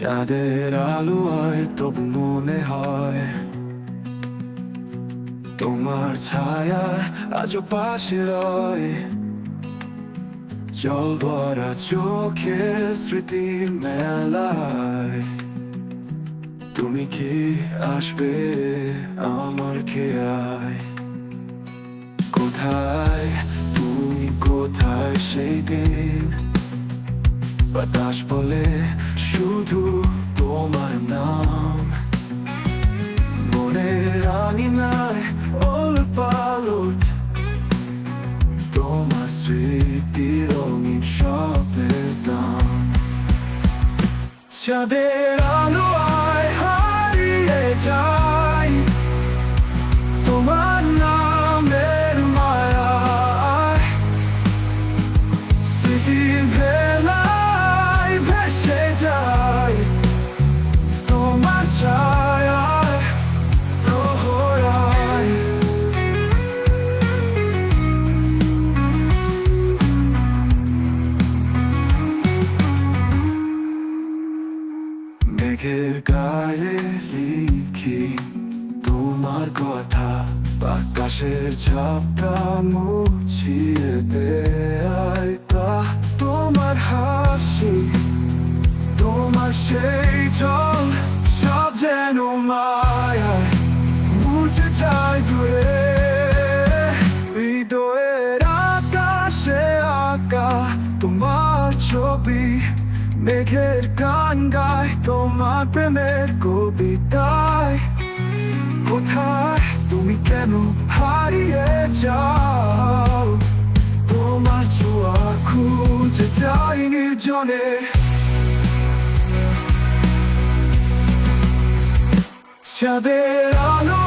চাঁদের আলোয় তবু মনে হয় তোমার ছায়া আজও পাশে রয়। জল ভরা চোখে স্মৃতির মেলায়। তুমি কি আসবে আমার খেয়ায়? কোথায়, তুমি কোথায় সেই দিন? বাতাস বলে শুধু তোমার নাম। মনে রানি নাই ওল পালট, তোমার স্মৃতি রঙিন স্বপ্নের দাম। চাঁদের আলো আয় হারিয়ে যায়। মেঘের গায়ে লিখি তোমার কথা। বাতাসের ছাপটা মুছিয়ে দেয় তা তোমার হাসি, তোমার সেই জল মেঘের গান গায় তোমার প্রেমের কবিতায়। কোথায় তুমি কেন হারিয়ে যাও? তোমার ছোঁয়া খুঁজে যাই নির্জনে। চাঁদের আলো